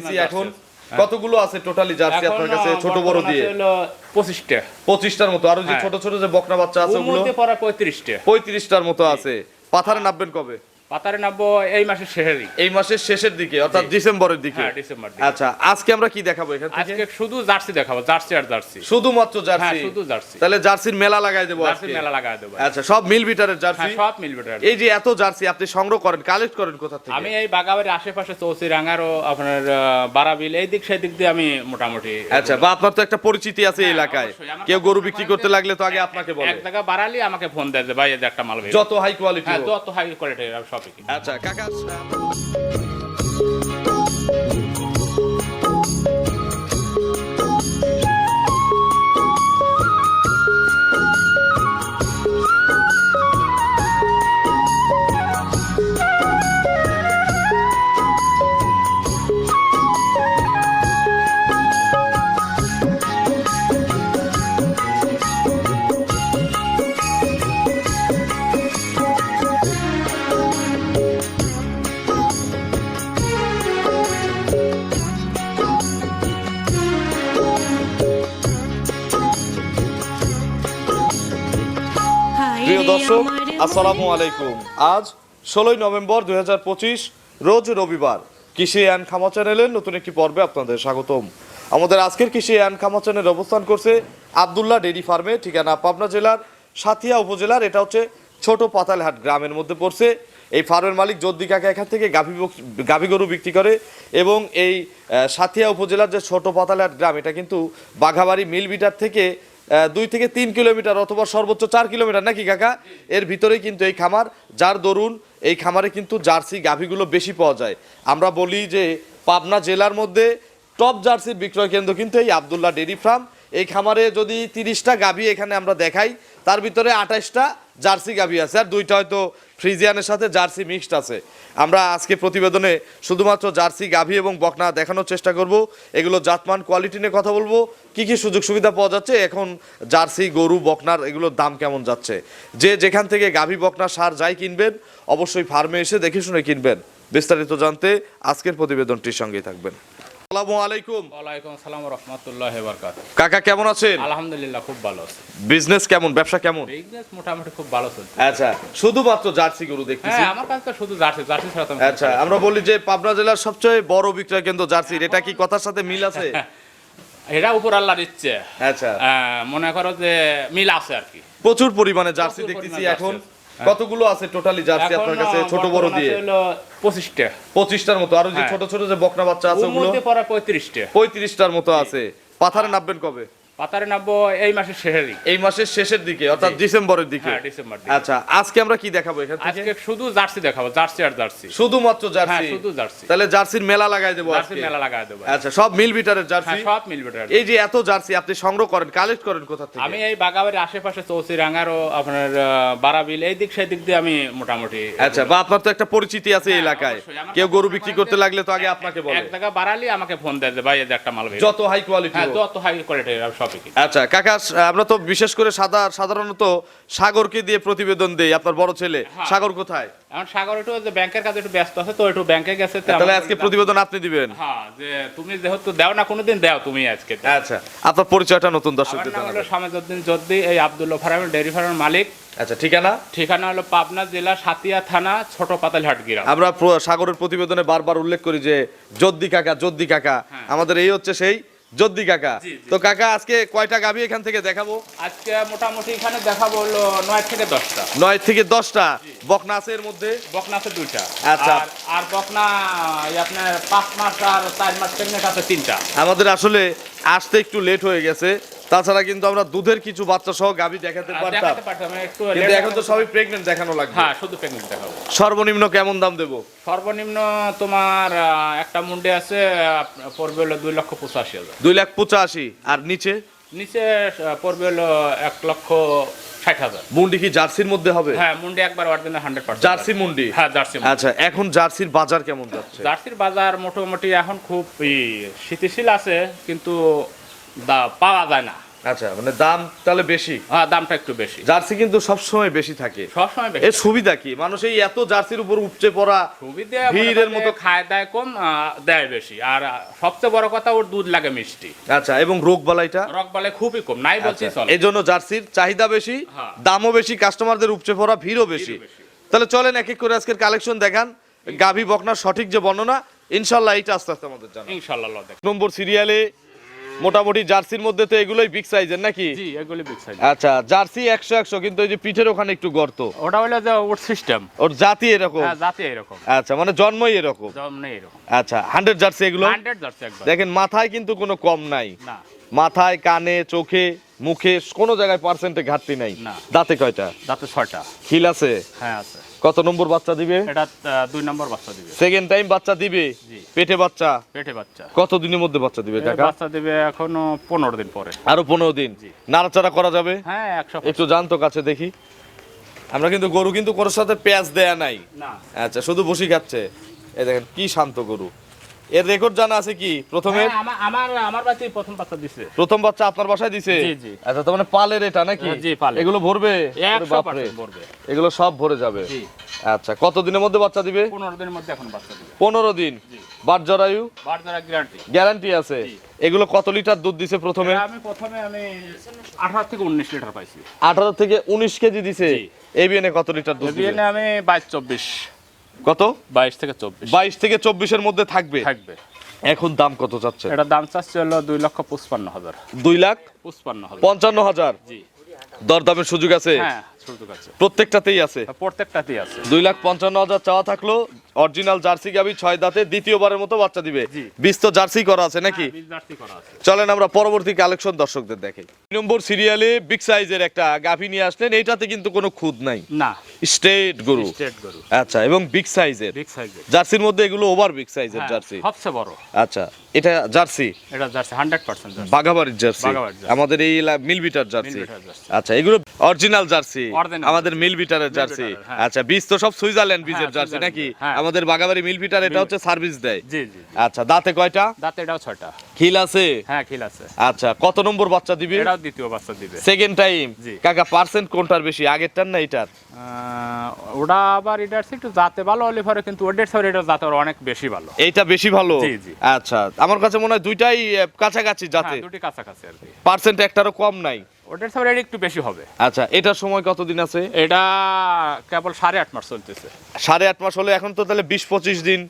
দেখতেছি এখন। কতগুলো আছে টোটালি জার্সি আপনার কাছে? ছোট বড় দিয়ে? আছে হলো পঁচিশটা। পঁচিশটার মতো। আরও যে হ্যাঁ। ছোট ছোট যে বকনা বাচ্চা আছে ওর ওগুলো? মধ্যে পড়া পঁয়ত্রিশটা। পঁয়ত্রিশটার মতো আছে। পাথারে নাববেন কবে? পাতারে নামবো এই মাসের শেষেরই এই মাসের শেষের দিকে অর্থাৎ ডিসেম্বরের দিকে। হ্যাঁ ডিসেম্বর দিকে। আচ্ছা আজকে আমরা কি দেখাবো এখান থেকে? আজকে শুধু জার্সি দেখাবো জার্সি আর জার্সি। শুধুমাত্র হ্যাঁ জার্সি? শুধু জার্সি। তাহলে জার্সির মেলা লাগাই দেবো আজকে। মেলা লাগাই দেবো। আচ্ছা সব মিল বিটারের হ্যাঁ জার্সি সব। এই যে এত জার্সি আপনি সংগ্রহ করেন কালেক্ট করেন কোথা থেকে? আমি এই বাগাবাড়ির আশেপাশে চৌচি রাঙ্গারও আপনার বারাবিল এই দিক সেই দিক দিয়ে আমি মোটামুটি আচ্ছা বা আপনার তো একটা পরিচিতি আছে এই হ্যাঁ, এলাকায়। কেউ গরু বিক্রি করতে লাগলে তো আগে আপনাকে বলে। এক জায়গা বাড়ালি আমাকে ফোন দেয় যে ভাই একটা মাল যত হাই কোয়ালিটি হ্যাঁ যত হাই কোয়ালিটির সবই কিনি। আচ্ছা কাকা আসসালামু আলাইকুম। আজ ষোলোই নভেম্বর দু হাজার পঁচিশ, রোজ রবিবার কৃষি অ্যান্ড খামা চ্যানেলের নতুন একটি পর্বে আপনাদের স্বাগতম। আমাদের আজকের কৃষি অ্যান্ড খামা চ্যানেল অবস্থান করছে আবদুল্লাহ ডেরি ফার্মে, ঠিকানা পাবনা জেলার সাথিয়া উপজেলার, এটা হচ্ছে ছোট পাতালহাট গ্রামের মধ্যে পড়ছে। এই ফার্মের মালিক জদ্দি কাকা এখান থেকে গাভী গাভী গরু বিক্রি করে এবং এই সাথিয়া উপজেলার যে ছোট পাতালহাট গ্রাম, এটা কিন্তু বাঘাবাড়ি মিল বিটার থেকে দুই থেকে তিন কিলোমিটার অথবা সর্বোচ্চ চার কিলোমিটার, নাকি কাকা? এর ভিতরে কিন্তু এই খামার, যার দরুন এই খামারে কিন্তু জার্সি গাভীগুলো বেশি পাওয়া যায়। আমরা বলি যে পাবনা জেলার মধ্যে টপ জার্সির বিক্রয় কেন্দ্র কিন্তু এই আবদুল্লাহ ডেরি ফার্ম। এই খামারে যদি তিরিশটা গাভী এখানে আমরা দেখাই, তার ভিতরে আঠাশটা জার্সি গাভী আছে আর দুইটা হয়তো ফ্রিজিয়ানের সাথে জার্সি মিক্সড আছে। আমরা আজকে প্রতিবেদনে শুধুমাত্র জার্সি গাভী এবং বকনা দেখানোর চেষ্টা করব, এগুলো জাতমান, কোয়ালিটি নিয়ে কথা বলব, কি কি সুযোগ সুবিধা পাওয়া যাচ্ছে, এখন জার্সি, গরু, বকনার এগুলোর দাম কেমন যাচ্ছে। যে যেখান থেকে গাভী, বকনা, সার যাই কিনবেন, অবশ্যই ফার্মে এসে দেখে শুনে কিনবেন। বিস্তারিত জানতে আজকের প্রতিবেদনটির সঙ্গেই থাকবেন। আসসালামু আলাইকুম। ওয়ালাইকুম আসসালাম রহমতুল্লাহ বরকাত কাকা কেমন আছেন? আলহামদুলিল্লাহ খুব ভালো আছে। বিজনেস কেমন? ব্যবসা কেমন? বিজনেস মোটামুটি খুব ভালো চলছে। আচ্ছা শুধুমাত্র জার্সি গরু দেখতেছি। হ্যাঁ আমার কাছে তো শুধু জার্সি জার্সি ছাড়া তো আচ্ছা আমরা বলি যে পাবনা জেলার সবচেয়ে বড় বিক্রয় কেন্দ্র জার্সির এটা কি কথার সাথে মিল আছে? এটা উপর আল্লাহর ইচ্ছে আচ্ছা। আহ, মনে করো যে মিল আছে আর কি। প্রচুর পরিমাণে জার্সি দেখতেছি এখন। জার্সি। কতগুলো আছে টোটালি জার্সি আপনার কাছে ছোট বড় দিয়ে? আছে হলো পঁচিশটা। পঁচিশটার মতো। আরও যে হ্যাঁ। ছোট ছোট যে বকনা বাচ্চা আছে ওগুলো? মধ্যে পড়া পঁয়ত্রিশটা। পঁয়ত্রিশটার মতো আছে। পাথারে নামবেন কবে? পাতারে নামবো এই মাসের শেষেরই এই মাসের শেষের দিকে অর্থাৎ ডিসেম্বরের দিকে। হ্যাঁ ডিসেম্বর দিকে। আচ্ছা আজকে আমরা কি দেখাবো এখান থেকে? আজকে শুধু জার্সি দেখাবো জার্সি আর জার্সি। শুধুমাত্র হ্যাঁ শুধু জার্সি। তাহলে জার্সির মেলা লাগাই দেবো জার্সি মেলা লাগাই দেবো। আচ্ছা সব মিল বিটারের হ্যাঁ জার্সি? সব। এই যে এত জার্সি আপনি সংগ্রহ করেন কালেক্ট করেন কোথা থেকে? আমি এই বাগাবাড়ির আশেপাশে চৌচি রাঙ্গারও আপনার বারাবিল এই দিক সেই দিক দিয়ে আমি মোটামুটি আচ্ছা বা আপনার তো একটা পরিচিতি আছে এই হ্যাঁ, এলাকায়। কেউ গরু বিক্রি করতে লাগলে তো আগে আপনাকে বলে। এক জায়গা বাড়ালি আমাকে ফোন দেয় যে ভাই একটা মাল যত হাই কোয়ালিটি হ্যাঁ যত হাই কোয়ালিটির সবই আচ্ছা কাকা আমরা তো বিশেষ করে সাদা সাধারণত সাগরকে দিয়ে প্রতিবেদন দেই আপনার বড় ছেলে। হ্যাঁ। সাগর কোথায়? এখন সাগর একটু যে ব্যাংকের কাছে একটু ব্যস্ত আছে তো একটু ব্যাংকে গেছে তাহলে আজকে প্রতিবেদন আপনি দিবেন। হ্যাঁ যে তুমি যেহেতু দাও না কোনোদিন দাও তুমি আজকে। আচ্ছা আপনার পরিচয়টা নতুন দর্শকদের জানাবেন। সামেজউদ্দিন জদ্দি এই আব্দুল্লাহ ফার্মের ডেয়ারি ফার্মের মালিক। আচ্ছা ঠিকানা? ঠিকানা হলো পাবনা জেলা সাতিয়া থানা ছোট পাতালহাট গ্রাম। আমরা সাগরের প্রতিবেদনে বারবার উল্লেখ করি যে জদ্দি কাকা জদ্দি কাকা। হ্যাঁ। আমাদের এই হচ্ছে সেই জদ্দি কাকা। তো কাকা আজকে কয়টা গাভী এখান থেকে দেখাবো? আজকে মোটামুটি এখানে দেখাবো হলো নয় থেকে দশটা। নয় থেকে দশটা। বকনাসের আছে এর মধ্যে? বকনা আছে দুইটা। আচ্ছা। আর আর বকনা আপনার পাঁচ মাস আর চার মাস প্রেগনেন্ট আছে তিনটা। আমাদের আসলে আসতে একটু লেট হয়ে গেছে। তাছাড়া কিন্তু আমরা দুধের কিছু বাচ্চা সহ গাভী দেখাতে পারতাম। একটু কিন্তু এখন তো সবই প্রেগনেন্ট দেখানো লাগবে। হ্যাঁ শুধু প্রেগনেন্ট দেখাবো। সর্বনিম্ন কেমন দাম দেবো? সর্বনিম্ন তোমার একটা মুন্ডে আছে পড়বে হলো দুই লক্ষ পঁচাশি হাজার। দুই লাখ পঁচাশি। আর নিচে? নিচে পড়বে হলো এক লক্ষ ষাট হাজার। মুন্ডি কি জার্সির মধ্যে হবে? হ্যাঁ মুন্ডে একবার অরিজিনাল হান্ড্রেড পার্সেন্ট জার্সি মুন্ডি? হ্যাঁ জার্সি আচ্ছা এখন জার্সির বাজার কেমন যাচ্ছে? জার্সির বাজার মোটামুটি এখন খুব স্থিতিশীল আছে কিন্তু পাওয়া যায় না। আচ্ছা মানে দাম তাহলে বেশি? হ্যাঁ দামটা একটু বেশি। জার্সি কিন্তু সবসময় বেশি থাকে। সবসময় বেশি এর সুবিধা কি? মানুষ এই এত জার্সির উপর উপচে পড়া সুবিধা ভিড়ের মতো খায় দায় কম দেয় বেশি। আর সবচেয়ে বড় কথা ওর দুধ লাগে মিষ্টি। আচ্ছা এবং রোগ বালাইটা? রক বলে খুবই কম নাই বলছি চলে। এই জন্য জার্সির চাহিদা বেশি হ্যাঁ। দামও বেশি কাস্টমারদের উপচে পড়া ভিড়ও বেশি। তাহলে চলেন এক এক করে আজকের কালেকশন দেখান। গাভী বকনার সঠিক যে বর্ণনা ইনশাল্লাহ এইটা আস্তে আস্তে আমাদের জানা ইনশাল্লাহ দেখ। নম্বর সিরিয়ালে মোটামুটি জার্সির মধ্যে তো এগুলোই বিগ সাইজের নাকি? জি এগুলি বিগ সাইজ আচ্ছা জার্সি একশো একশো কিন্তু এই যে পিঠের ওখানে একটু গর্ত। ওটা হলো যে ওর সিস্টেম ওর জাতি এরকম। হ্যাঁ জাতি এরকম। আচ্ছা মানে জন্মই এরকম। জম নেই এরকম। আচ্ছা হান্ড্রেড জার্সি এগুলো? হান্ড্রেড যাচ্ছে একবার দেখেন মাথায় কিন্তু কোনো কম নাই। না। মাথায় কানে চোখে মুখে কোনো জায়গায় পার্সেন্টে ঘাটতি নাই। না। দাঁতে কয়টা? দাঁতে ছয়টা। খিল আছে? হ্যাঁ আছে। কত নম্বর বাচ্চা দিবে? এটা দুই নম্বর বাচ্চা দিবে। সেকেন্ড টাইম বাচ্চা দিবে? জি। পেটে বাচ্চা? পেটে বাচ্চা। কত দিনের মধ্যে বাচ্চা দিবে কাকা? বাচ্চা দিবে এখনও পনেরো দিন পরে। আরও পনেরো দিন? জি। নাড়াচাড়া করা যাবে? হ্যাঁ একটু জানতো কাছে দেখি। আমরা কিন্তু গরু কিন্তু কোনোর সাথে পেঁয়াজ দেয়া নাই। না। আচ্ছা শুধু বসি খাচ্ছে। এই দেখেন কি শান্ত গরু। এর রেকর্ড জানা আছে কি? প্রথমে? হ্যাঁ, আমার আমার আমার প্রথম বাচ্চা দিছে। প্রথম বাচ্চা আপনার বাসায় দিছে? জি, জি। আচ্ছা তার মানে পালের এটা নাকি? হ্যাঁ, জি। এগুলো ভরবে? বাপরে। এগুলো সব ভরে যাবে? জি। আচ্ছা কত দিনের মধ্যে বাচ্চা দিবে? পনেরো দিনের মধ্যে এখন বাচ্চা দিবে। পনেরো দিন। বাট জরায়ু? গ্যারান্টি গ্যারান্টি আছে। এগুলো কত লিটার দুধ দিছে প্রথমে? আমি প্রথমে আমি আঠারো থেকে উনিশ লিটার পাইছি। আঠারো থেকে উনিশ কেজি দিছে। এবিএনে কত লিটার দুধ দিবে? বিএনএ আমি বাইশ চব্বিশ। কত? বাইশ থেকে চব্বিশ। বাইশ থেকে চব্বিশের মধ্যে থাকবে? থাকবে। এখন দাম কত চাচ্ছে? এটা দাম চাচ্ছে হলো দুই লক্ষ পঁচপান্ন হাজার। দুই লাখ পঁচপান্ন হাজার। পঞ্চান্ন হাজার? জি। দরদামের সুযোগ আছে? হ্যাঁ সুযোগ আছে। প্রত্যেকটাতেই আছে? প্রত্যেকটাতেই আছে। দুই লাখ পঞ্চান্ন হাজার চাওয়া থাকল। অরিজিনাল জার্সি গাবি ছয় দাঁতে দ্বিতীয়বারের মতো বাচ্চা দিবে। জি। বিশ তো জার্সি করা আছে নাকি? হ্যাঁ, বীজ চলেন আমরা পরবর্তী কালেকশন দর্শকদের দেখি। নম্বর সিরিয়ালে বিগ সাইজের একটা গাভি নিয়ে আসলেন। এইটাতে কিন্তু কোনো খুদ নাই। না। স্ট্রেট গরু। স্টেট গরু। আচ্ছা এবং বিগ সাইজের। জার্সির মধ্যে এগুলো ওভার বিগ সাইজের জার্সি। সবচেয়ে বড়। আচ্ছা এটা জার্সি? এটা জার্সি হান্ড্রেড পার্সেন্ট জার্সি। বাগাবাড়ির জার্সি। বাঘাবাড়ির জার্সি। আমাদের এই মিলবিটার জার্সি। আচ্ছা এগুলো অরিজিনাল জার্সি। আমাদের মিলবিটারের জার্সি। হ্যাঁ। আচ্ছা বীজ তো সব সুইজারল্যান্ড বীজের হ্যাঁ, জার্সি নাকি? হ্যাঁ। আমাদের বাগাবাড়ি মিলবিটার এটা হচ্ছে সার্ভিস দেয়। জি জি আচ্ছা দাঁতে কয়টা? দাঁতে এটাও ছয়টা। খিল আছে? হ্যাঁ খিল আছে। আচ্ছা কত নম্বর বাচ্চা দিবে? এটাও দ্বিতীয় বাচ্চা দিবে। সেকেন্ড টাইম কাকা পার্সেন্ট কোনটার বেশি আগেরটার না এটার? ওটা আবার এটার চেয়ে একটু জাতে ভালো হলে পরে কিন্তু ওদের সরে এটা জাতে অনেক বেশি ভালো। এইটা বেশি ভালো? জি, জি। আচ্ছা আমার কাছে মনে হয় দুইটাই কাছাকাছি হ্যাঁ দুটি কাছাকাছি আর কি। পার্সেন্ট একটারও কম নাই। সরে এটা একটু বেশি হবে। আচ্ছা এটার সময় কতদিন আছে? এটা কেবল সাড়ে আট মাস চলতেছে। সাড়ে আট মাস হলে এখন তো তাহলে বিশ পঁচিশ দিন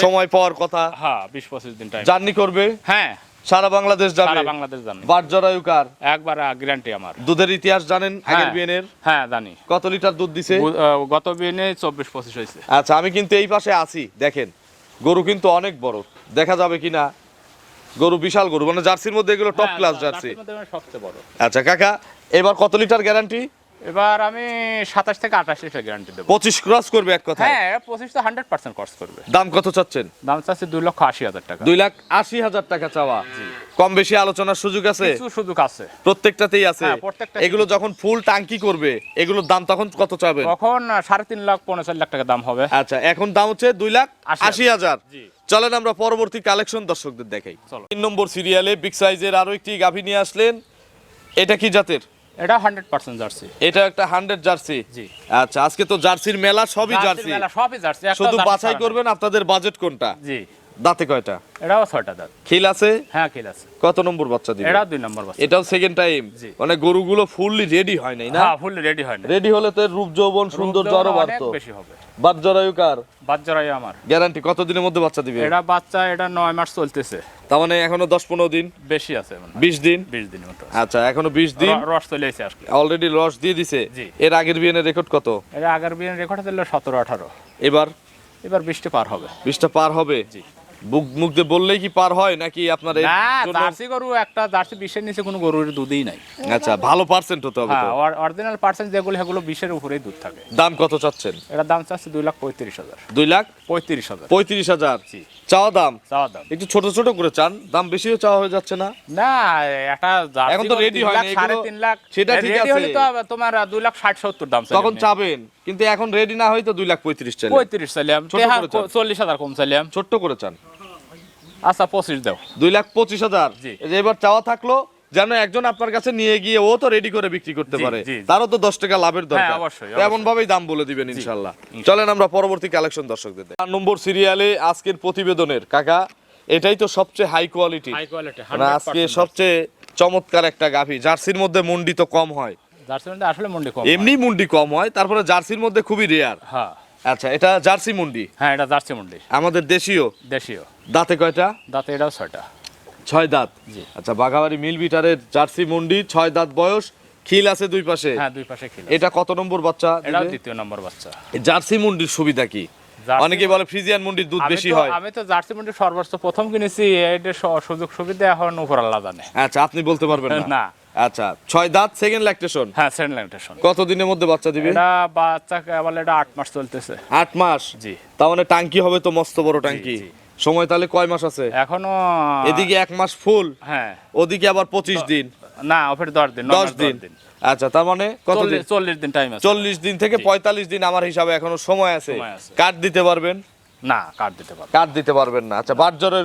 সময় পাওয়ার কথা। হ্যাঁ বিশ পঁচিশ দিন টাইম জার্নি করবে? হ্যাঁ। সারা বাংলাদেশ যাবে সারা বাংলাদেশ জানি। বাট জরায়ুকার একবার গ্যারান্টি আমার। দুধের ইতিহাস জানেন? আগের হ্যাঁ। বিয়েনের হ্যাঁ জানি। কত লিটার দুধ দিছে? গত বিয়ে চব্বিশ পঁচিশ হয়েছে। আচ্ছা আমি কিন্তু এই পাশে আছি দেখেন। গরু কিন্তু অনেক বড়। দেখা যাবে কিনা? গরু বিশাল গরু মানে জার্সির মধ্যে এগুলো টপ হ্যাঁ, ক্লাস জার্সি। মানে সবচেয়ে বড়। আচ্ছা কাকা এবার কত লিটার গ্যারান্টি এবার আমি সাতাশ থেকে আঠাশ লিটার গ্যারান্টি দেবো। পঁচিশ ক্রস করবে এক কথা হ্যাঁ পঁচিশ তো হান্ড্রেড পার্সেন্ট খরচ করবে। দাম কত চাচ্ছেন? দাম চাচ্ছে দুই লক্ষ আশি হাজার টাকা। দুই লাখ আশি হাজার টাকা চাওয়া। কম বেশি আলোচনার সুযোগ আছে? কিছু সুযোগ আছে। প্রত্যেকটাতেই আছে। হ্যাঁ। এগুলো যখন ফুল টাঙ্কি করবে এগুলোর দাম তখন কত চাবে তখন সাড়ে তিন লাখ পনেরো চার লাখ টাকা দাম হবে। আচ্ছা এখন দাম হচ্ছে দুই লাখ আশি হাজার। জি। চলেন আমরা পরবর্তী কালেকশন দর্শকদের দেখাই। চলো। তিন নম্বর সিরিয়ালে বিগ সাইজের আরও একটি গাভী নিয়ে আসলেন। এটা কি জাতের? এটা হান্ড্রেড পার্সেন্ট জার্সি। এটা একটা হান্ড্রেড জার্সি? জি। আচ্ছা আজকে তো জার্সির মেলা সবই জার্সি। মেলা সবই জার্সি শুধু বাছাই করবেন আপনাদের বাজেট কোনটা? জি। দাঁতে কয়টা? এটাও ছয়টা দাঁত। খিল আছে? হ্যাঁ কিল আছে। কত নম্বর বাচ্চা দিবে? এটাও দুই নম্বর বাচ্চা। এটাও সেকেন্ড টাইম মানে গরুগুলো ফুললি রেডি হয় নাই না? হ্যাঁ ফুল রেডি হয় না রেডি হলে তো রূপ যৌবন সুন্দর যৌবন বাড়তো। বেশি হবে। বাদ জরায়ু কার? বাচ্চারাই আমার। গ্যারান্টি কত দিনের মধ্যে বাচ্চা দিবে? এটা বাচ্চা এটা নয় মাস চলতেছে। তার মানে এখনও দশ পনেরো দিন? বেশি আছে মানে বিশ দিন? বিশ দিনের মতো আচ্ছা এখনও বিশ দিন? র- রস চলে এসে আসলে অলরেডি রস দিয়ে দিছে। এর আগের বিয়েনের রেকর্ড কত? এটা আগের বিয়ের রেকর্ড দিল সতেরো আঠারো। এবার? এবার বৃষ্টি পার হবে। বিশটা পার হবে? জি। বুক মুখ দিয়ে বললেই কি পার হয় নাকি আপনার এর না জন্য- জার্সি গরু একটা জার্সি বিশের নিচে কোনো গরুর দুধই নাই। আচ্ছা ভালো পার্সেন্ট হতে হবে হ্যাঁ অরিজিনাল পার্সেন্ট যেগুলো সেগুলো বিশের উপরেই দুধ থাকে। দাম কত চাচ্ছেন? এটার দাম চাচ্ছে দুই লাখ পঁয়ত্রিশ হাজার। দুই লাখ পঁয়ত্রিশ হাজার। পঁয়ত্রিশ হাজার? জি। চাওয়া দাম? চাওয়া দাম। একটু ছোট ছোট করে চান দাম বেশিও চাওয়া হয়ে যাচ্ছে না? না একটা জার্সি এখন তো গরু ready তিন হয় লাখ, না, সাড়ে এগুলো- তিন লাখ। সেটা ঠিক ready হলে আছে। তো আবার তোমার দুই লাখ ষাট সত্তর দাম তখন। চাবেন কিন্তু এখন রেডি না হয়তো দুই লাখ পঁয়ত্রিশ চাইলে পঁয়ত্রিশ চাইলাম ছোট করে চান। চল্লিশ হাজার কম চাইলাম ছোট্ট করে চান। আচ্ছা পঁচিশ দাও। দুই লাখ পঁচিশ হাজার। এবার চাওয়া থাকল যেন একজন আপনার কাছে নিয়ে গিয়ে ও তো রেডি করে বিক্রি করতে পারে। তারও তো দশ টাকা লাভের দরকার। হ্যাঁ, এমন ভাবেই দাম বলে দিবেন ইনশাল্লাহ। চলেন আমরা পরবর্তী কালেকশন দর্শকদের। চার নম্বর সিরিয়ালে আজকের প্রতিবেদনের কাকা এটাই তো সবচেয়ে হাই কোয়ালিটি মানে আজকে সবচেয়ে চমৎকার একটা গাভী। জার্সির মধ্যে মুন্ডি তো কম হয়। আসলে মন্ডি কম এমনি মুন্ডি কম হয় তারপরে জার্সির মধ্যে খুবই রেয়ার হ্যাঁ। আচ্ছা এটা জার্সি মুন্ডি? হ্যাঁ এটা জার্সি মন্ডি। আমাদের দেশীয়? দেশীয়। দাঁতে কয়টা? দাঁতে এটাও ছয়টা। ছয় দাঁত? জি। আচ্ছা বাঘাবাড়ি মিল বিটারের জার্সি মুন্ডি ছয় দাঁত বয়স খিল আছে দুই পাশে? হ্যাঁ দুই পাশে খিল এটা কত নম্বর বাচ্চা দিবে? দ্বিতীয় নম্বর বাচ্চা। এই জার্সি মুন্ডির সুবিধা কি? অনেকে বলে ফ্রিজিয়ান মুন্ডির দুধ বেশি হয়। আমি তো জার্সি মন্ডি সর্বোচ্চ প্রথম কিনেছি এটা সুযোগ সুবিধা এখন উপর আল্লাহ জানে। আচ্ছা আপনি বলতে পারবেন না। না। আচ্ছা ছয় দাঁত সেকেন্ড ল্যাকটেশন হ্যাঁ সেন্ট ল্যামিটেশন কত দিনের মধ্যে বাচ্চা দিবে? এটা বাচ্চা বলে এটা আট মাস চলতেছে। আট মাস? জি। তার মানে টাঙ্কি হবে তো মস্ত বড় টাঙ্কি। সময় তাহলে কয় মাস আছে? এখনও এদিকে এক মাস ফুল হ্যাঁ। ওদিকে আবার পঁচিশ দিন। না ওপরে দশ দিন দশ দিন। আচ্ছা তার মানে কত চল্লিশ দিন? টাইম আছে। চল্লিশ দিন থেকে পঁয়তাল্লিশ দিন আমার হিসাবে এখনও সময় আছে। কার্ড দিতে পারবেন? না কার্ড দিতে পারব কার্ড দিতে পারবেন না। আচ্ছা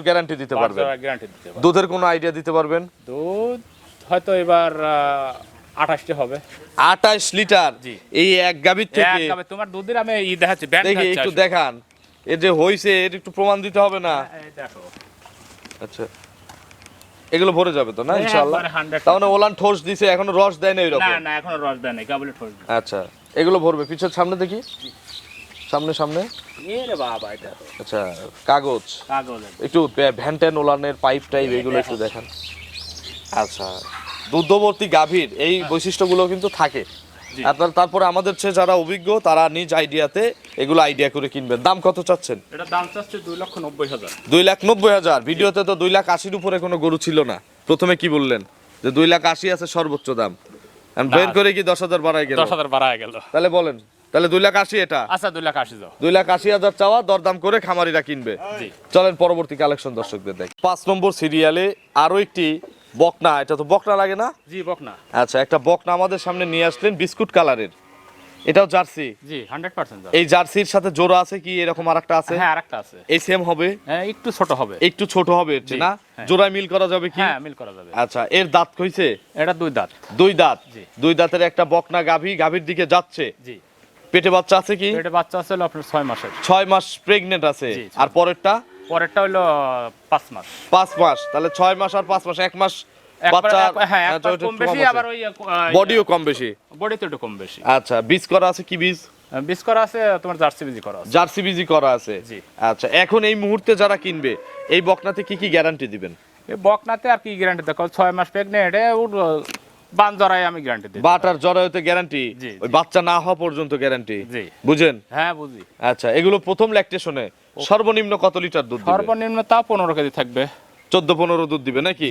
গ্যারান্টি দিতে পারবেন। গ্যারান্টি দিতে পারব। দুধের কোনো আইডিয়া দিতে পারবেন? দুধ হয়তো এবার আঠাশটি হবে। আঠাশ লিটার? এই এক গাভীর থেকে তোমার দুধের আমি ই দেখাচ্ছি একটু দেখান। এ যে হইছে এর একটু প্রমাণ দিতে হবে না? দেখো। আচ্ছা। এগুলো ভরে যাবে তো না ইনশাআল্লাহ? একবারে 100% তার মানে ওলান ঠোস দিছে এখনও রস দেয় না না এরকম? না এখনও রস দেয় নাই কেবল ঠোস আচ্ছা এগুলো ভরবে। পিছের সামনে দেখি। সামনে সামনে। বাবা এটা আচ্ছা কাগজ। কাগজ একটু ভ্যান্টেন ওলানের পাইপ টাইপ এগুলো একটু দেখান। আচ্ছা দুগ্ধবর্তী গাভীর এই বৈশিষ্ট্যগুলো কিন্তু থাকে। আপনার তারপরে আমাদের চেয়ে যারা অভিজ্ঞ তারা নিজ আইডিয়াতে এগুলো আইডিয়া করে কিনবেন। দাম কত চাচ্ছেন? এটা দাম চাচ্ছে দুই লক্ষ নব্বই হাজার। দুই লাখ নব্বই হাজার। ভিডিওতে তো দুই লাখ আশির উপরে কোনো গরু ছিল না। প্রথমে কি বললেন? যে দুই লাখ আশি আছে সর্বোচ্চ দাম। বের করে কি দশ হাজার বাড়াই গেল? দশ হাজার বাড়ায় গেল। তাহলে বলেন তাহলে দুই লাখ আশি এটা? আচ্ছা দুই লাখ আশি দুই লাখ আশি হাজার চাওয়া দরদাম করে খামারিরা কিনবে। চলেন পরবর্তী কালেকশন দর্শকদের দেখ। পাঁচ নম্বর সিরিয়ালে আরও একটি বকনা এটা তো বকনা লাগে না? জি বক না আচ্ছা একটা বকনা আমাদের সামনে নিয়ে আসলেন বিস্কুট কালারের। এটাও জার্সি? জি হান্ড্রেড পার্সেন্ট এই জার্সির সাথে জোড়া আছে কি? এরকম আর একটা আছে? হ্যাঁ আরেকটা আছে। এই সেম হবে? হ্যাঁ একটু ছোট হবে। একটু ছোট হবে না? হ্যাঁ। জোড়ায় মিল করা যাবে কি? হ্যাঁ মিল করা যাবে। আচ্ছা এর দাঁত কইছে? এটা দুই দাঁত। দুই দাঁত? জি। দুই দাঁতের একটা বকনা গাভী গাভীর দিকে যাচ্ছে? জি। পেটে বাচ্চা আছে কি? এটা বাচ্চা আছে আপনার ছয় মাসের। ছয় মাস প্রেগনেন্ট আছে। আর পরেরটা? পরেরটা হলো পাঁচ মাস। পাঁচ মাস তাহলে ছয় মাস আর পাঁচ মাস এক মাস এক- হ্যাঁ একবার কম বেশি বডিও কম বডিতে একটু কম বেশি। আচ্ছা বীজ করা আছে কি বীজ? বিস করা আছে তোমার জার্সি বিজি করা আছে। জার্সি বীজি করা আছে। আচ্ছা এখন এই মুহূর্তে যারা কিনবে এই বকনাতে কি কি গ্যারান্টি দিবেন? এই বকনাতে আর কি গ্যারান্টি দেখো ছয় মাস প্রেগনেন্ট বান জরাই আমি গ্যারান্টি দিই বাটার জরায়ুতে গ্যারান্টি ওই বাচ্চা না হওয়া পর্যন্ত গ্যারান্টি বুঝেন? হ্যাঁ বুঝি। আচ্ছা এগুলো প্রথম ল্যাকটেশনে সর্বনিম্ন কত লিটার দুধ সর্বনিম্ন তা পনেরো কেজি থাকবে। চোদ্দ পনেরো দুধ দিবে নাকি?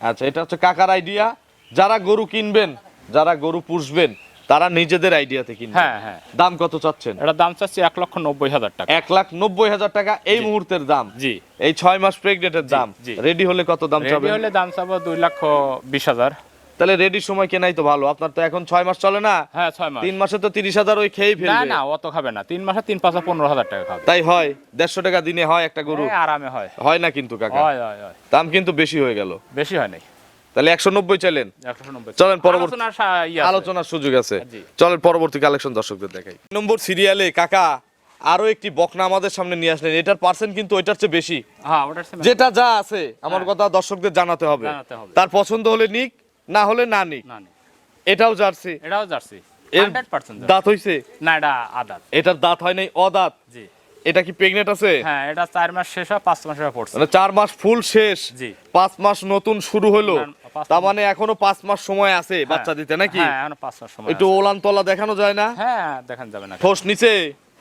আচ্ছা এটা হচ্ছে কাকার আইডিয়া যারা গরু কিনবেন যারা গরু পুষবেন তারা নিজেদের আইডিয়াতে কিনবেন। হ্যাঁ হ্যাঁ। দাম কত চাচ্ছেন? এটা দাম চাচ্ছি এক লক্ষ নব্বই হাজার টাকা। এক লাখ নব্বই হাজার টাকা এই মুহূর্তের দাম। জি। এই ছয় মাস প্রেগনেন্টের দাম। রেডি হলে কত দাম চাবেন? হলে দাম চাবো দুই লক্ষ বিশ হাজার। তাহলে রেডির সময় কেনাই তো ভালো। আপনার তো এখন ছয় মাস চলে না? হ্যাঁ ছয় মাস। তিন মাসে তো তিরিশ হাজার ওই খেয়েই না ফেলবে। না অত খাবে না। তিন মাসে তিন পাঁচশো পনেরো হাজার টাকা খাবে। তাই হয়? দেড়শো টাকা দিনে হয় একটা গরু? আরামে হয়। হয় না কিন্তু কাকা। হয় হয় হয়। দাম কিন্তু বেশি হয়ে গেল। বেশি হয় নাই। তাহলে একশো নব্বই নব্বই। চলেন পরবর্তী আলোচনার সুযোগ আছে। চলেন পরবর্তী কালেকশন দর্শকদের দেখাই। নম্বর সিরিয়ালে কাকা আরও একটি বকনা আমাদের সামনে নিয়ে আসলেন। এটার পার্সেন্ট কিন্তু ওইটার চেয়ে বেশি। হ্যাঁ ওটার সে- যেটা যা আছে আমার কথা দর্শকদের জানাতে হবে। তার পছন্দ হলে নিক না হলে না নিক না না, এটাও জার্সি। এটাও জার্সি। দাঁত হইছে? না এটা আদাত। এটার দাঁত হয় নাই অদাঁত? জি। এটা কি প্রেগনেন্ট আছে? হ্যাঁ এটা মাস শেষ হয় পাঁচ মাস পড়ছে। মানে মাস ফুল শেষ। জি। মাস নতুন শুরু হলো। তার মানে এখনও পাঁচ মাস সময় আছে বাচ্চা দিতে নাকি? হ্যাঁ এখন পাঁচ মাস সময় একটু ওলান তলা দেখানো যায় না? হ্যাঁ দেখান যাবে না। ঠোস নিচে?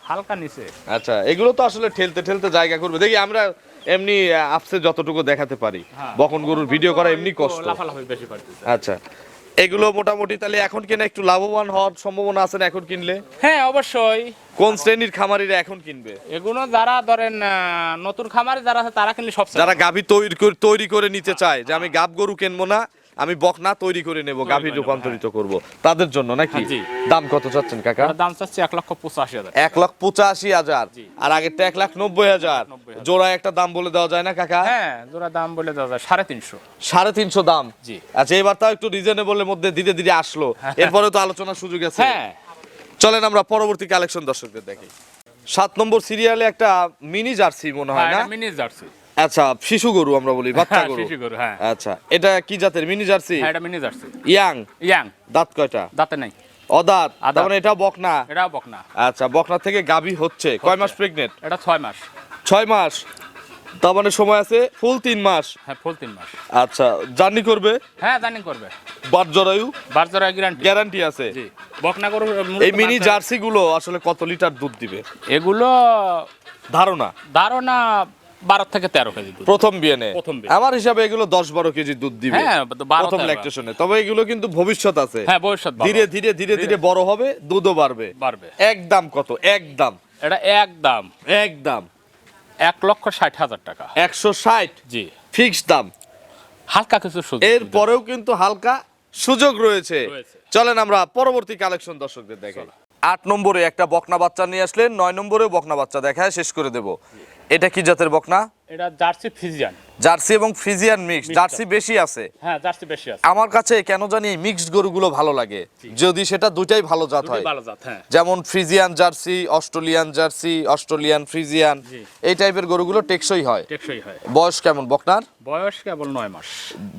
হালকা নিচে। আচ্ছা এগুলো তো আসলে ঠেলতে ঠেলতে জায়গা করবে। দেখি আমরা এমনি আপসে যতটুকু দেখাতে পারি। হ্যাঁ। বকন গরুর ভিডিও করা এমনি কষ্ট। আচ্ছা। এগুলো মোটামুটি তাহলে এখন কিনে একটু লাভবান হওয়ার সম্ভাবনা আছে না এখন কিনলে? হ্যাঁ অবশ্যই। কোন শ্রেণির খামারিরা এখন কিনবে? এগুলো যারা ধরেন নতুন খামারে যারা আছে তারা কিনলে সব যারা গাভী তৈরি করে তৈরি করে নিতে চায় যে আমি গাব গরু কিনবো না আমি বকনা তৈরি করে নেব গাভী নেব, রূপান্তরিত করব। তাদের জন্য নাকি? হ্যাঁ, দাম কত চাচ্ছেন কাকা? দাম চাচ্ছে এক লক্ষ পঁচাশি হাজার। এক লাখ পঁচাশি হাজার। আর আগেরটা এক লাখ নব্বই হাজার। জোড়া একটা দাম বলে দেওয়া যায় না কাকা? হ্যাঁ জোড়া দাম বলে দেওয়া যায় সাড়ে তিনশো। সাড়ে তিনশো দাম। জি। আচ্ছা এবার তাও একটু রিজনেবলের মধ্যে ধীরে ধীরে আসলো। এরপরে তো আলোচনার সুযোগ আছে। হ্যাঁ। চলেন আমরা পরবর্তী কালেকশন দর্শকদের দেখি। সাত নম্বর সিরিয়ালে একটা মিনি জার্সি মনে হয় না? হ্যাঁ, মিনি জার্সি আচ্ছা শিশু গরু আমরা বলি বাচ্চা হ্যাঁ, গরু। শিশু গরু, হ্যাঁ। আচ্ছা এটা কি জাতের মিনি জার্সি? হ্যাঁ এটা মিনি জার্সি। ইয়াং? ইয়াং। দাঁত কয়টা? দাঁতে নাই। অদাঁত। তার মানে এটা বকনা? এটা বকনা। আচ্ছা বকনা থেকে গাভী হচ্ছে। কয় মাস প্রেগনেন্ট এটা ছয় মাস। ছয় মাস। তার মানে সময় আছে ফুল তিন মাস। হ্যাঁ ফুল তিন মাস। আচ্ছা জার্নি করবে? হ্যাঁ জানি করবে। বাট জরায়ু? বার জোড়া গ্যারান্টি গ্যারান্টি আছে। জি। বকনা গরু এই মিনি জার্সি গুলো আসলে কত লিটার দুধ দিবে? এগুলো ধারণা? ধারণা বারো থেকে তেরো কেজি দুধ। প্রথম বিয়েনে আমার হিসাবে এগুলো দশ বারো কেজি দুধ দিবে। হ্যাঁ প্রথম ল্যাকটেশনে তবে এগুলো কিন্তু ভবিষ্যৎ আছে। হ্যাঁ ভবিষ্যৎ ধীরে ধীরে ধীরে ধীরে বড় হবে দুধও বাড়বে। বাড়বে। একদম কত? একদম এটা এক দাম। একদম এক লক্ষ ষাট হাজার টাকা। একশো ষাট? জি। ফিক্সড দাম। হালকা কিছু সুযোগ এর পরেও কিন্তু হালকা সুযোগ রয়েছে। রয়েছে। চলেন আমরা পরবর্তী কালেকশন দর্শকদের দেখাই। আট নম্বরে একটা বকনা বাচ্চা নিয়ে আসলেন নয় নম্বরে বকনা বাচ্চা দেখায় শেষ করে দেব। এটা কি জাতের বকনা? এটা জার্সি ফিজিয়ান। জার্সি এবং ফ্রিজিয়ান মিক্স জার্সি বেশি আছে? হ্যাঁ জার্সি বেশি আছে। আমার কাছে কেন জানি মিক্সড গরুগুলো ভালো লাগে। যদি সেটা দুইটাই ভালো জাত হয়। ভালো জাত হ্যাঁ। যেমন Friesian Jersey Australian Jersey Australian Friesian এই টাইপের গরুগুলো টেকসই হয়। টেকসই হয়। বয়স কেমন বকনার? বয়স কেবল নয় মাস।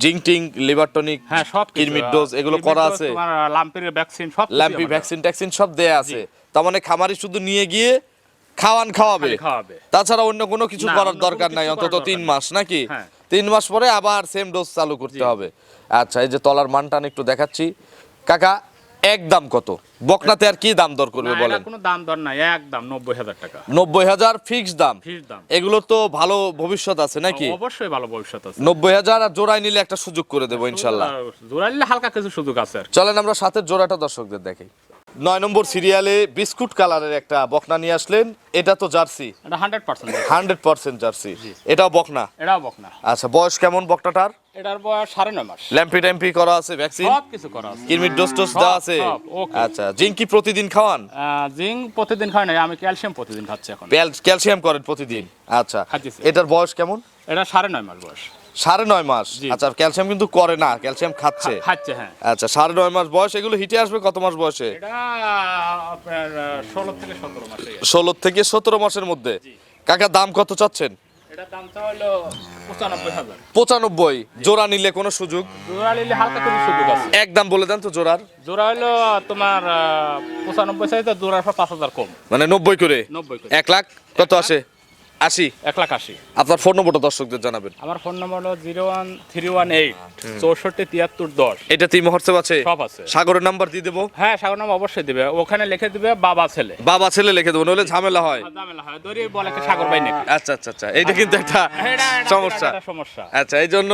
জিংটিং লিভারটনিক হ্যাঁ সব। কিরমিট ডোজ এগুলো করা আছে। তোমার লাম্পির ভ্যাকসিন সব ল্যাম্পি ভ্যাকসিন ট্যাকসিন সব দেয়া আছে। তার মানে খামারি শুধু নিয়ে গিয়ে খাওয়ান খাওয়াবে। খাওয়াবে। তাছাড়া অন্য কোনো কিছু করার দরকার নাই অন্তত তিন মাস নাকি? হ্যাঁ। তিন মাস পরে আবার সেম ডোজ চালু করতে হবে। আচ্ছা এই যে তলার মানটান একটু দেখাচ্ছি। কাকা এক দাম কত? বকনাতে আর কি দাম দর করবে বলেন? কোনো দাম দর নাই একদম নব্বই হাজার টাকা। নব্বই হাজার ফিক্স দাম। দাম। এগুলো তো ভালো ভবিষ্যৎ আছে নাকি? অবশ্যই ভালো ভবিষ্যৎ আছে। নব্বই হাজার আর জোড়ায় নিলে একটা সুযোগ করে দেবো ইনশাল্লাহ। জোড়াইলে হালকা কিছু সুযোগ আছে চলেন আমরা সাথের জোড়াটা দর্শকদের দেখি নয় নম্বর সিরিয়ালে বিস্কুট কালারের একটা বকনা নিয়ে আসলেন। এটা তো জার্সি। এটা hundred percent hundred percent Jersey. এটাও বকনা? এটাও বকনা। আচ্ছা বয়স কেমন বকনাটার? এটার বয়স সাড়ে নয় মাস। ল্যাম্পি ট্যাম্পি করা আছে ভ্যাকসিন? সব কিছু করা আছে। কিরমিট ডোজ টোজ দেওয়া আছে. আচ্ছা জিঙ্কি প্রতিদিন খাওয়ান? জিঙ্ক প্রতিদিন খাই না আমি ক্যালসিয়াম প্রতিদিন খাচ্ছি এখন। ক্যালসিয়াম করেন প্রতিদিন। আচ্ছা এটার বয়স কেমন? এটা সাড়ে নয় মাস বয়স। সাড়ে নয় মাস। আচ্ছা ক্যালসিয়াম কিন্তু করে না ক্যালসিয়াম খাচ্ছে। খাচ্ছে হ্যাঁ। আচ্ছা সাড়ে নয় মাস বয়স এগুলো হিটে আসবে কত মাস বয়সে? ষোলো থেকে সতেরো মাসের মধ্যে? কাকা দাম কত চাচ্ছেন? পঁচানব্বই জোড়া নিলে কোনো সুযোগ? জোড়া নিলে হালকা সুযোগ আছে। একদম বলে দেন তো জোড়ার। জোড়া হলো তোমার পঁচানব্বই চাইতে জোড়ার পাঁচ হাজার কম। মানে নব্বই করে? নব্বই করে। এক লাখ কত আসে? আশি? এক লাখ আশি। আপনার ফোন নম্বরটা দর্শকদের জানাবেন। আমার ফোন নম্বর হলো zero one three one eight চৌষট্টি তিয়াত্তর দশ। এটা তিন হোয়াটসঅ্যাপ আছে? সব আছে। সাগরের নাম্বার দিয়ে দেবো। হ্যাঁ সাগর নাম অবশ্যই দিবে। ওখানে লিখে দিবে বাবা ছেলে। বাবা ছেলে লিখে দেবো নইলে ঝামেলা হয়। ঝামেলা হয়। দড়ি বলে সাগর ভাই নাকি? আচ্ছা আচ্ছা আচ্ছা। এইটা কিন্তু একটা এটা- এটা সমস্যা। সমস্যা। আচ্ছা এই জন্য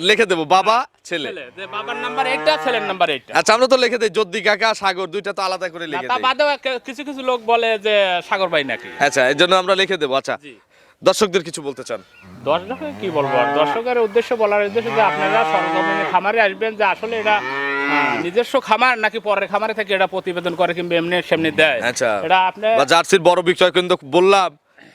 লিখে দেবো বাবা ছেলে। যে বাবার নাম্বার এইটা ছেলের নাম্বার এইটা। আচ্ছা আমরা তো লিখে দেই যদ্দি কাকা সাগর দুইটা তো আলাদা করে লিখে তা দেই। বাদেও এক- কিছু কিছু লোক বলে যে সাগর ভাই নাকি। আচ্ছা জন্য আমরা লিখে দেবো আচ্ছা। জি। দর্শকদের কিছু বলতে চান? দর্শকে কি বলব? আর দর্শকের উদ্দেশ্য বলার উদ্দেশ্য যে আপনারা সরজমিনে খামারে আসবেন যে আসলে এটা আহ, নিজস্ব খামার নাকি পরের খামারে থেকে এটা প্রতিবেদন করে কিংবা এমনি সেমনি দেয়। আচ্ছা। এটা আপনি বা জার্সির বড় বিক্রয় কিন্তু বললাম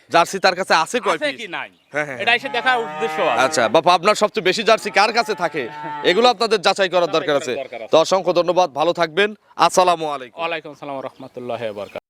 জার্সি তার কাছে আছে কয় আছে পিস কি নাই? হ্যাঁ, হ্যাঁ, এটা এসে দেখার উদ্দেশ্য আছে। আচ্ছা বাবা আপনার সবচেয়ে বেশি জার্সি কার কাছে থাকে? এগুলো আপনাদের যাচাই করার দরকার আছে। তো অসংখ্য ধন্যবাদ ভালো থাকবেন। আসসালামু আলাইকুম। ওয়া আলাইকুম আসসালাম ওয়া রাহমাতুল্লাহি ওয়া বরকাত